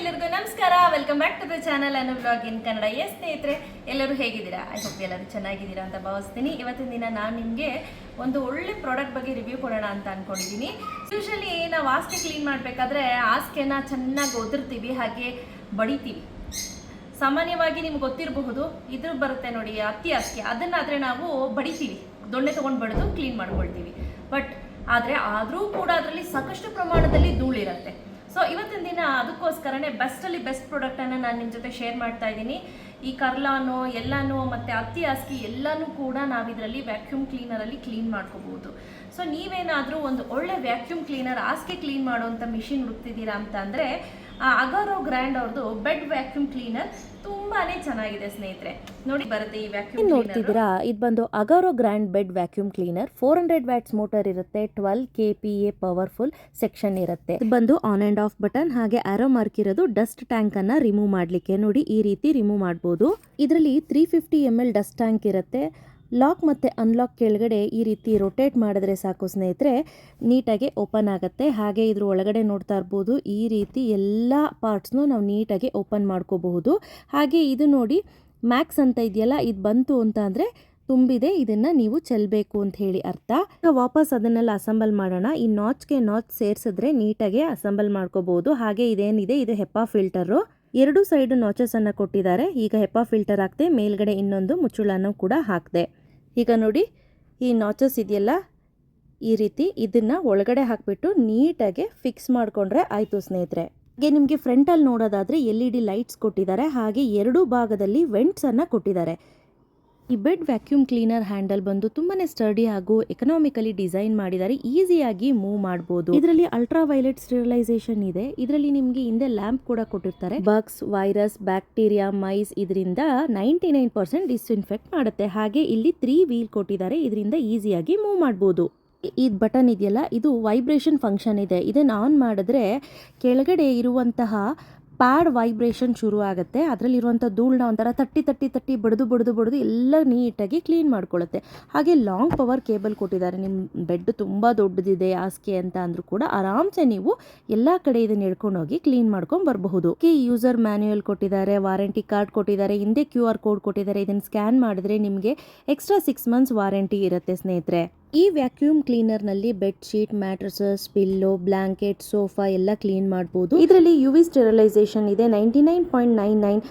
ಎಲ್ಲರಿಗೂ ನಮಸ್ಕಾರ. Welcome back to the channel ಅನ್ನು ಬ್ಲಾಗ್ ಇನ್ ಕನ್ನಡ. ಎಸ್ ಸ್ನೇಹಿತರೆ, ಎಲ್ಲರೂ ಹೇಗಿದ್ದೀರಾ? ಐ ಹೋಪ್ ಎಲ್ಲರೂ ಚೆನ್ನಾಗಿದ್ದೀರಾ ಅಂತ ಭಾವಿಸ್ತೀನಿ. ಇವತ್ತಿನ ದಿನ ನಾನು ನಿಮಗೆ ಒಂದು ಒಳ್ಳೆ ಪ್ರಾಡಕ್ಟ್ ಬಗ್ಗೆ ರಿವ್ಯೂ ಕೊಡೋಣ ಅಂತ ಅಂದ್ಕೊಂಡಿದ್ದೀನಿ ಯೂಶಲಿ ನಾವು ಹಾಸಿಗೆ ಕ್ಲೀನ್ ಮಾಡಬೇಕಾದ್ರೆ ಹಾಸಿಗೆನ ಚೆನ್ನಾಗಿ ಒದರ್ತೀವಿ ಹಾಗೆ ಬಡಿತೀವಿ. ಸಾಮಾನ್ಯವಾಗಿ ನಿಮ್ಗೆ ಗೊತ್ತಿರಬಹುದು ಇದ್ರ ಬರುತ್ತೆ ನೋಡಿ ಅತಿ ಹಾಸಿಗೆ ಅದನ್ನಾದರೆ ನಾವು ಬಡಿತೀವಿ. ದೊಣ್ಣೆ ತೊಗೊಂಡು ಬಡಿದು ಕ್ಲೀನ್ ಮಾಡ್ಕೊಳ್ತೀವಿ. ಬಟ್ ಆದರೆ ಆದರೂ ಕೂಡ ಅದರಲ್ಲಿ ಸಾಕಷ್ಟು ಪ್ರಮಾಣದಲ್ಲಿ ಧೂಳಿರುತ್ತೆ. ಸೊ ಇವತ್ತಿನ ದಿನ ಅದಕ್ಕೋಸ್ಕರನೇ ಬೆಸ್ಟಲ್ಲಿ ಬೆಸ್ಟ್ ಪ್ರಾಡಕ್ಟನ್ನು ನಾನು ನಿಮ್ಮ ಜೊತೆ ಶೇರ್ ಮಾಡ್ತಾ ಇದ್ದೀನಿ. ಈ ಕರ್ಲಾನು, ಎಲ್ಲಾನು ಮತ್ತು ಹತ್ತಿ ಹಾಸಿಗೆ ಎಲ್ಲನೂ ಕೂಡ ನಾವು ಇದರಲ್ಲಿ ವ್ಯಾಕ್ಯೂಮ್ ಕ್ಲೀನರಲ್ಲಿ ಕ್ಲೀನ್ ಮಾಡ್ಕೋಬಹುದು. ಸೊ ನೀವೇನಾದರೂ ಒಂದು ಒಳ್ಳೆ ವ್ಯಾಕ್ಯೂಮ್ ಕ್ಲೀನರ್ ಹಾಸಿಗೆ ಕ್ಲೀನ್ ಮಾಡುವಂಥ ಮಿಷಿನ್ ಹುಡುಕ್ತಿದ್ದೀರಾ ಅಂತ ಅಂದರೆ ಅಗಾರೋ ಗ್ರ್ಯಾಂಡ್ ಅವ್ರದ್ದು ಬೆಡ್ ವ್ಯಾಕ್ಯೂಮ್ ಕ್ಲೀನರ್ ತುಂಬಾನೇ ಚೆನ್ನಾಗಿದೆ ಸ್ನೇಹಿತರೆ. ನೋಡಿ ಬರುತ್ತೆ ಈ ವ್ಯಾಕ್ಯೂಮ್ ನೋಡ್ತಿದ್ದೀರಾ? ಇದು ಬಂದು Agaro grand bed vacuum cleaner. Four hundred watts motor ಇರುತ್ತೆ twelve K P A powerful section ಇರುತ್ತೆ. ಇದು ಬಂದು ಆನ್ ಅಂಡ್ ಆಫ್ ಬಟನ್ ಹಾಗೆ ಆರೋ ಮಾರ್ಕ್ ಇರೋದು ಡಸ್ಟ್ ಟ್ಯಾಂಕ್ ಅನ್ನ ರಿಮೂವ್ ಮಾಡ್ಲಿಕ್ಕೆ. ನೋಡಿ ಈ ರೀತಿ ರಿಮೂವ್ ಮಾಡಬಹುದು ಇದರಲ್ಲಿ three fifty M L dust tank ಇರುತ್ತೆ. ಲಾಕ್ ಮತ್ತು ಅನ್ಲಾಕ್ ಕೆಳಗಡೆ ಈ ರೀತಿ ರೊಟೇಟ್ ಮಾಡಿದ್ರೆ ಸಾಕು ಸ್ನೇಹಿತರೆ, ನೀಟಾಗಿ ಓಪನ್ ಆಗುತ್ತೆ. ಹಾಗೆ ಇದ್ರ ಒಳಗಡೆ ನೋಡ್ತಾ ಇರ್ಬೋದು, ಈ ರೀತಿ ಎಲ್ಲ ಪಾರ್ಟ್ಸ್ನೂ ನಾವು ನೀಟಾಗಿ ಓಪನ್ ಮಾಡ್ಕೋಬಹುದು. ಹಾಗೆ ಇದು ನೋಡಿ ಮ್ಯಾಕ್ಸ್ ಅಂತ ಇದೆಯಲ್ಲ, ಇದು ಬಂತು ಅಂತ ಅಂದರೆ ತುಂಬಿದೆ, ಇದನ್ನ ನೀವು ಚೆಲ್ಲಬೇಕು ಅಂತ ಹೇಳಿ ಅರ್ಥ. ವಾಪಸ್ ಅದನ್ನೆಲ್ಲ ಅಸೆಂಬಲ್ ಮಾಡೋಣ. ಈ ನಾಚ್ಗೆ ನಾಚ್ ಸೇರಿಸಿದ್ರೆ ನೀಟಾಗಿ ಅಸೆಂಬಲ್ ಮಾಡ್ಕೋಬಹುದು. ಹಾಗೆ ಇದೇನಿದೆ, ಇದು ಹೆಪ್ಪಾ ಫಿಲ್ಟರು ಎರಡು ಸೈಡ್ ನಾಚಸ್ ಅನ್ನು ಕೊಟ್ಟಿದ್ದಾರೆ. ಈಗ ಹೆಪ್ಪಾ ಫಿಲ್ಟರ್ ಹಾಕ್ದೆ, ಮೇಲ್ಗಡೆ ಇನ್ನೊಂದು ಮುಚ್ಚುಳನ್ನು ಕೂಡ ಹಾಕ್ದೆ. ಈಗ ನೋಡಿ, ಈ ನಾಚಸ್ ಇದೆಯಲ್ಲ? ಈ ರೀತಿ ಇದನ್ನು ಒಳಗಡೆ ಹಾಕಿಬಿಟ್ಟು ನೀಟಾಗಿ ಫಿಕ್ಸ್ ಮಾಡಿಕೊಂಡ್ರೆ ಆಯಿತು ಸ್ನೇಹಿತರೆ. ಹಾಗೆ ನಿಮಗೆ ಫ್ರಂಟಲ್ಲಿ ನೋಡೋದಾದರೆ ಎಲ್ ಇ ಡಿ ಲೈಟ್ಸ್ ಕೊಟ್ಟಿದ್ದಾರೆ. ಹಾಗೆ ಎರಡೂ ಭಾಗದಲ್ಲಿ ವೆಂಟ್ಸನ್ನು ಕೊಟ್ಟಿದ್ದಾರೆ. ಈ ಬೆಡ್ ವ್ಯಾಕ್ಯೂಮ್ ಕ್ಲೀನರ್ ಹ್ಯಾಂಡಲ್ ಬಂದು ತುಂಬಾನೇ ಸ್ಟರ್ಡಿ ಹಾಗೂ ಎಕನಾಮಿಕಲಿ ಡಿಸೈನ್ ಮಾಡಿದ್ದಾರೆ ಈಸಿಯಾಗಿ ಮೂವ್ ಮಾಡಬಹುದು ಇದರಲ್ಲಿ ಅಲ್ಟ್ರಾ ವೈಲೆಟ್ ಸ್ಟೆರಿಲೈಸೇಷನ್ ಇದೆ. ಇದರಲ್ಲಿ ನಿಮಗೆ ಹಿಂದೆ ಲ್ಯಾಂಪ್ ಕೂಡ ಕೊಟ್ಟಿರ್ತಾರೆ. ಬಗ್ಸ್ ವೈರಸ್ ಬ್ಯಾಕ್ಟೀರಿಯಾ ಮೈಸ್ ಇದರಿಂದ ನೈಂಟಿ ನೈನ್ ಪರ್ಸೆಂಟ್ ಡಿಸ್ಇನ್ಫೆಕ್ಟ್ ಮಾಡುತ್ತೆ. ಹಾಗೆ ಇಲ್ಲಿ ತ್ರೀ ವೀಲ್ ಕೊಟ್ಟಿದ್ದಾರೆ. ಇದರಿಂದ ಈಸಿಯಾಗಿ ಮೂವ್ ಮಾಡಬಹುದು ಈ ಬಟನ್ ಇದೆಯಲ್ಲ, ಇದು ವೈಬ್ರೇಷನ್ ಫಂಕ್ಷನ್ ಇದೆ. ಇದನ್ನು ಆನ್ ಮಾಡಿದ್ರೆ ಕೆಳಗಡೆ ಇರುವಂತಹ ಪ್ಯಾಡ್ ವೈಬ್ರೇಷನ್ ಶುರು ಆಗುತ್ತೆ. ಅದರಲ್ಲಿರುವಂಥ ಧೂಳನ್ನ ಒಂಥರ ತಟ್ಟಿ ತಟ್ಟಿ ತಟ್ಟಿ ಬಡಿದು ಬಡಿದು ಬಡಿದು ಎಲ್ಲ ನೀಟಾಗಿ ಕ್ಲೀನ್ ಮಾಡ್ಕೊಳ್ಳುತ್ತೆ ಹಾಗೆ ಲಾಂಗ್ ಪವರ್ ಕೇಬಲ್ ಕೊಟ್ಟಿದ್ದಾರೆ. ನಿಮ್ಮ ಬೆಡ್ ತುಂಬ ದೊಡ್ಡದಿದೆ, ಹಾಸಿಗೆ ಅಂತ ಅಂದರೂ ಕೂಡ ಆರಾಮ್ಸೆ ನೀವು ಎಲ್ಲ ಕಡೆ ಇದನ್ನು ಹಿಡ್ಕೊಂಡು ಹೋಗಿ ಕ್ಲೀನ್ ಮಾಡ್ಕೊಂಡು ಬರಬಹುದು. ಈ ಯೂಸರ್ ಮ್ಯಾನ್ಯುಯಲ್ ಕೊಟ್ಟಿದ್ದಾರೆ, ವಾರಂಟಿ ಕಾರ್ಡ್ ಕೊಟ್ಟಿದ್ದಾರೆ, ಹಿಂದೆ ಕ್ಯೂ ಆರ್ ಕೋಡ್ ಕೊಟ್ಟಿದ್ದಾರೆ. ಇದನ್ನು ಸ್ಕ್ಯಾನ್ ಮಾಡಿದ್ರೆ ನಿಮಗೆ ಎಕ್ಸ್ಟ್ರಾ ಸಿಕ್ಸ್ ಮಂತ್ಸ್ ವಾರಂಟಿ ಇರುತ್ತೆ ಸ್ನೇಹಿತರೆ. ಈ vacuum ಕ್ಲೀನರ್ನಲ್ಲಿ bed sheet mattresses pillow blanket sofa ಎಲ್ಲ ಕ್ಲೀನ್ ಮಾಡಬಹುದು ಇದರಲ್ಲಿ ಯು ವಿ ಸ್ಟೆರಿಲೈಸೇಷನ್ ಇದೆ. Ninety nine point nine nine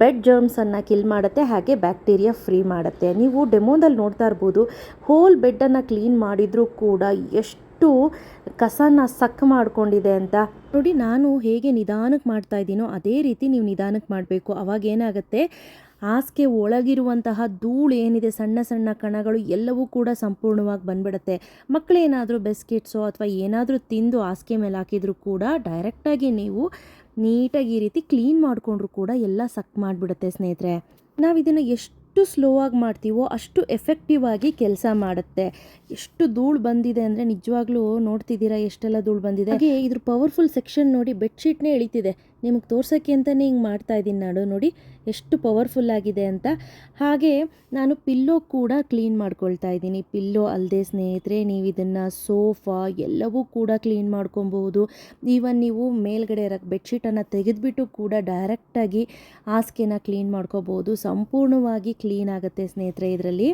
bed germs ಅನ್ನ ಕಿಲ್ ಮಾಡುತ್ತೆ. ಹಾಗೆ ಬ್ಯಾಕ್ಟೀರಿಯಾ ಫ್ರೀ ಮಾಡುತ್ತೆ. ನೀವು ಡೆಮೋದಲ್ಲಿ ನೋಡ್ತಾ ಇರ್ಬೋದು ಹೋಲ್ ಬೆಡ್ ಅನ್ನ ಕ್ಲೀನ್ ಮಾಡಿದ್ರೂ ಕೂಡ ಎಷ್ಟು ಕಸನ ಸಕ್ ಮಾಡ್ಕೊಂಡಿದೆ ಅಂತ. ನೋಡಿ, ನಾನು ಹೇಗೆ ನಿಧಾನಕ್ಕೆ ಮಾಡ್ತಾ ಇದ್ದೀನೋ ಅದೇ ರೀತಿ ನೀವು ನಿಧಾನಕ್ಕೆ ಮಾಡಬೇಕು. ಅವಾಗ ಏನಾಗುತ್ತೆ ಹಾಸಿಗೆ ಒಳಗಿರುವಂತಹ ಧೂಳು ಏನಿದೆ, ಸಣ್ಣ ಸಣ್ಣ ಕಣಗಳು ಎಲ್ಲವೂ ಕೂಡ ಸಂಪೂರ್ಣವಾಗಿ ಬಂದ್ಬಿಡುತ್ತೆ. ಮಕ್ಕಳೇನಾದರೂ ಬಿಸ್ಕೆಟ್ಸೋ ಅಥವಾ ಏನಾದರೂ ತಿಂದು ಹಾಸಿಗೆ ಮೇಲೆ ಹಾಕಿದರೂ ಕೂಡ ಡೈರೆಕ್ಟಾಗಿ ನೀವು ನೀಟಾಗಿ ಈ ರೀತಿ ಕ್ಲೀನ್ ಮಾಡಿಕೊಂಡ್ರು ಕೂಡ ಎಲ್ಲ ಸಕ್ ಮಾಡಿಬಿಡುತ್ತೆ ಸ್ನೇಹಿತರೆ. ನಾವು ಇದನ್ನು ಎಷ್ಟು ಸ್ಲೋ ಆಗಿ ಮಾಡ್ತೀವೋ ಅಷ್ಟು ಎಫೆಕ್ಟಿವ್ ಆಗಿ ಕೆಲಸ ಮಾಡುತ್ತೆ. ಎಷ್ಟು ಧೂಳು ಬಂದಿದೆ ಅಂದರೆ ನಿಜವಾಗ್ಲೂ ನೋಡ್ತಿದ್ದೀರಾ ಎಷ್ಟೆಲ್ಲ ಧೂಳು ಬಂದಿದೆ? ಹಾಗೆ ಇದ್ರ ಪವರ್ಫುಲ್ ಸೆಕ್ಷನ್ ನೋಡಿ ಬೆಡ್ಶೀಟ್ನೇ ಇಳಿತಿದೆ. ನಿಮಗೆ ತೋರ್ಸೋಕ್ಕೆ ಅಂತಲೇ ಹಿಂಗೆ ಮಾಡ್ತಾ ಇದ್ದೀನಿ ನಾನು ನೋಡಿ ಎಷ್ಟು ಪವರ್ಫುಲ್ ಆಗಿದೆ ಅಂತ. ಹಾಗೆ ನಾನು ಪಿಲ್ಲೋ ಕೂಡ ಕ್ಲೀನ್ ಮಾಡ್ಕೊಳ್ತಾ ಇದ್ದೀನಿ. ಪಿಲ್ಲೋ ಅಲ್ಲದೆ ಸ್ನೇಹಿತರೆ, ನೀವು ಇದನ್ನು ಸೋಫಾ ಎಲ್ಲವೂ ಕೂಡ ಕ್ಲೀನ್ ಮಾಡ್ಕೊಬಹುದು. ಈವನ್ ನೀವು ಮೇಲ್ಗಡೆ ಇರೋ ಬೆಡ್ಶೀಟನ್ನು ತೆಗೆದುಬಿಟ್ಟು ಕೂಡ ಡೈರೆಕ್ಟಾಗಿ ಹಾಸಿಗೆನ ಕ್ಲೀನ್ ಮಾಡ್ಕೋಬೋದು ಸಂಪೂರ್ಣವಾಗಿ ಕ್ಲೀನ್ ಆಗುತ್ತೆ ಸ್ನೇಹಿತರೆ ಇದರಲ್ಲಿ.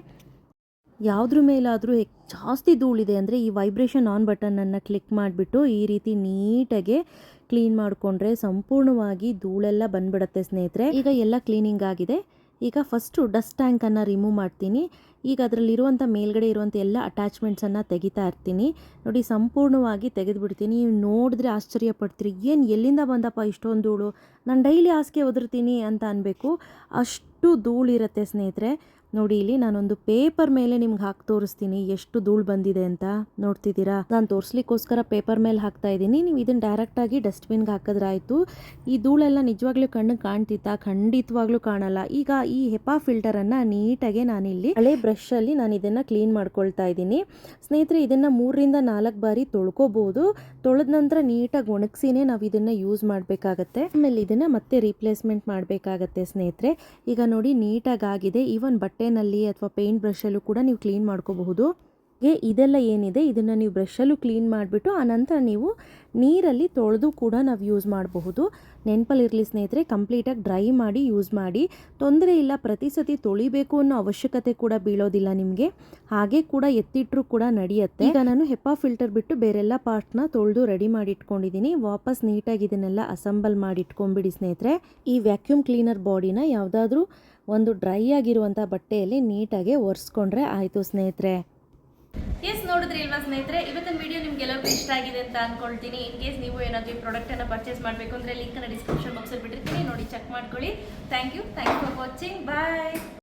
ಯಾವುದ್ರ ಮೇಲಾದರೂ ಜಾಸ್ತಿ ಧೂಳಿದೆ ಅಂದರೆ ಈ ವೈಬ್ರೇಷನ್ ಆನ್ ಬಟನನ್ನು ಕ್ಲಿಕ್ ಮಾಡಿಬಿಟ್ಟು ಈ ರೀತಿ ನೀಟಾಗೆ ಕ್ಲೀನ್ ಮಾಡಿಕೊಂಡ್ರೆ ಸಂಪೂರ್ಣವಾಗಿ ಧೂಳೆಲ್ಲ ಬಂದ್ಬಿಡುತ್ತೆ ಸ್ನೇಹಿತರೆ. ಈಗ ಎಲ್ಲ ಕ್ಲೀನಿಂಗ್ ಆಗಿದೆ. ಈಗ ಫಸ್ಟು ಡಸ್ಟ್ ಟ್ಯಾಂಕನ್ನು ರಿಮೂವ್ ಮಾಡ್ತೀನಿ. ಈಗ ಅದರಲ್ಲಿರುವಂಥ ಮೇಲ್ಗಡೆ ಇರುವಂಥ ಎಲ್ಲ ಅಟ್ಯಾಚ್ಮೆಂಟ್ಸನ್ನು ತೆಗಿತಾ ಇರ್ತೀನಿ. ನೋಡಿ ಸಂಪೂರ್ಣವಾಗಿ ತೆಗೆದುಬಿಡ್ತೀನಿ. ನೀವು ನೋಡಿದ್ರೆ ಆಶ್ಚರ್ಯ ಪಡ್ತೀರಿ. ಏನು ಎಲ್ಲಿಂದ ಬಂದಪ್ಪ ಇಷ್ಟೊಂದು ಧೂಳು? ನಾನು ಡೈಲಿ ಹಾಸಿಗೆ ಒದರ್ತೀನಿ ಅಂತ ಅನ್ಬೇಕು. ಅಷ್ಟು ಧೂಳಿರುತ್ತೆ ಸ್ನೇಹಿತರೆ. ನೋಡಿ ಇಲ್ಲಿ ನಾನೊಂದು ಪೇಪರ್ ಮೇಲೆ ನಿಮ್ಗೆ ಹಾಕಿ ತೋರಿಸ್ತೀನಿ. ಎಷ್ಟು ಧೂಳು ಬಂದಿದೆ ಅಂತ ನೋಡ್ತಿದ್ದೀರಾ? ನಾನು ತೋರಿಸ್ಲಿಕ್ಕೋಸ್ಕರ ಪೇಪರ್ ಮೇಲೆ ಹಾಕ್ತಾ ಇದ್ದೀನಿ. ನೀವು ಇದನ್ನು ಡೈರೆಕ್ಟಾಗಿ ಡಸ್ಟ್ಬಿನ್ಗೆ ಹಾಕಿದ್ರೆ ಹಾಕದ್ರಾಯ್ತು ಈ ಧೂಳೆಲ್ಲ ನಿಜವಾಗ್ಲೂ ಕಣ್ಣಿಗೆ ಕಾಣ್ತಿತ್ತಾ? ಖಂಡಿತವಾಗ್ಲೂ ಕಾಣಲ್ಲ. ಈಗ ಈ ಹೆಪಾ ಫಿಲ್ಟರ್ ಫಿಲ್ಟರನ್ನು ನೀಟಾಗಿ ನಾನಿಲ್ಲಿ ಹಳೆ ಬ್ರಷ್ ಅಲ್ಲಿ ನಾನು ಇದನ್ನ ಕ್ಲೀನ್ ಮಾಡ್ಕೊಳ್ತಾ ಇದ್ದೀನಿ. ಸ್ನೇಹಿತರೆ, ಇದನ್ನ ಮೂರರಿಂದ ನಾಲ್ಕು ಬಾರಿ ತೊಳ್ಕೋಬಹುದು ತೊಳೆದ ನಂತರ ನೀಟಾಗಿ ಒಣಗಿಸಿನೇ ನಾವು ಇದನ್ನ ಯೂಸ್ ಮಾಡಬೇಕಾಗತ್ತೆ. ಆಮೇಲೆ ಇದನ್ನ ಮತ್ತೆ ರೀಪ್ಲೇಸ್ಮೆಂಟ್ ಮಾಡಬೇಕಾಗತ್ತೆ ಸ್ನೇಹಿತರೆ. ಈಗ ನೋಡಿ, ನೀಟಾಗಿ ಆಗಿದೆ. ಈವನ್ ಬಟ್ಟೆನಲ್ಲಿ ಅಥವಾ ಪೇಂಟ್ ಬ್ರಷಲ್ಲೂ ಕೂಡ ನೀವು ಕ್ಲೀನ್ ಮಾಡ್ಕೋಬಹುದು. ಹಾಗೆ ಇದೆಲ್ಲ ಏನಿದೆ, ಇದನ್ನು ನೀವು ಬ್ರಷಲ್ಲೂ ಕ್ಲೀನ್ ಮಾಡಿಬಿಟ್ಟು ಆನಂತರ ನೀವು ನೀರಲ್ಲಿ ತೊಳೆದು ಕೂಡ ನಾವು ಯೂಸ್ ಮಾಡಬಹುದು. ನೆನಪಲ್ಲಿರಲಿ ಸ್ನೇಹಿತರೆ ಕಂಪ್ಲೀಟಾಗಿ ಡ್ರೈ ಮಾಡಿ ಯೂಸ್ ಮಾಡಿ. ತೊಂದರೆ ಇಲ್ಲ, ಪ್ರತಿ ಸತಿ ತೊಳಿಬೇಕು ಅನ್ನೋ ಅವಶ್ಯಕತೆ ಕೂಡ ಬೀಳೋದಿಲ್ಲ ನಿಮಗೆ. ಹಾಗೆ ಕೂಡ ಎತ್ತಿಟ್ಟರೂ ಕೂಡ ನಡೆಯುತ್ತೆ. ಈಗ ನಾನು ಹೆಪ್ಪಾ ಫಿಲ್ಟರ್ ಬಿಟ್ಟು ಬೇರೆಲ್ಲ ಪಾರ್ಟ್ನ ತೊಳೆದು ರೆಡಿ ಮಾಡಿ ಇಟ್ಕೊಂಡಿದ್ದೀನಿ ವಾಪಸ್ ನೀಟಾಗಿ ಇದನ್ನೆಲ್ಲ ಅಸೆಂಬಲ್ ಮಾಡಿ ಇಟ್ಕೊಂಡ್ಬಿಡಿ ಸ್ನೇಹಿತರೆ. ಈ ವ್ಯಾಕ್ಯೂಮ್ ಕ್ಲೀನರ್ ಬಾಡಿನ ಯಾವುದಾದ್ರೂ ಒಂದು ಡ್ರೈ ಆಗಿರುವಂಥ ಬಟ್ಟೆಯಲ್ಲಿ ನೀಟಾಗಿ ಒರೆಸ್ಕೊಂಡ್ರೆ ಆಯಿತು ಸ್ನೇಹಿತರೆ. ಎಸ್ ನೋಡಿದ್ರಿ ಇಲ್ವಾ ಸ್ನೇಹಿತರೆ? ಇವತ್ತಿನ ವಿಡಿಯೋ ನಿಮ್ಗೆಲ್ಲರಿಗೂ ಇಷ್ಟ ಆಗಿದೆ ಅಂತ ಅನ್ಕೊಳ್ತೀನಿ. ಇನ್ ಕೇಸ್ ನೀವು ಏನಾದ್ರು ಈ ಅನ್ನ ಪರ್ಚೇಸ್ ಮಾಡಬೇಕು ಅಂದರೆ ಲಿಂಕನ್ನು ಡಿಸ್ಕ್ರಿಪ್ಷನ್ ಬಾಕ್ಸಲ್ಲಿ ಬಿಟ್ಟಿರ್ತೀನಿ. ನೋಡಿ ಚೆಕ್ ಮಾಡ್ಕೊಳ್ಳಿ. Thank you thank you for watching bye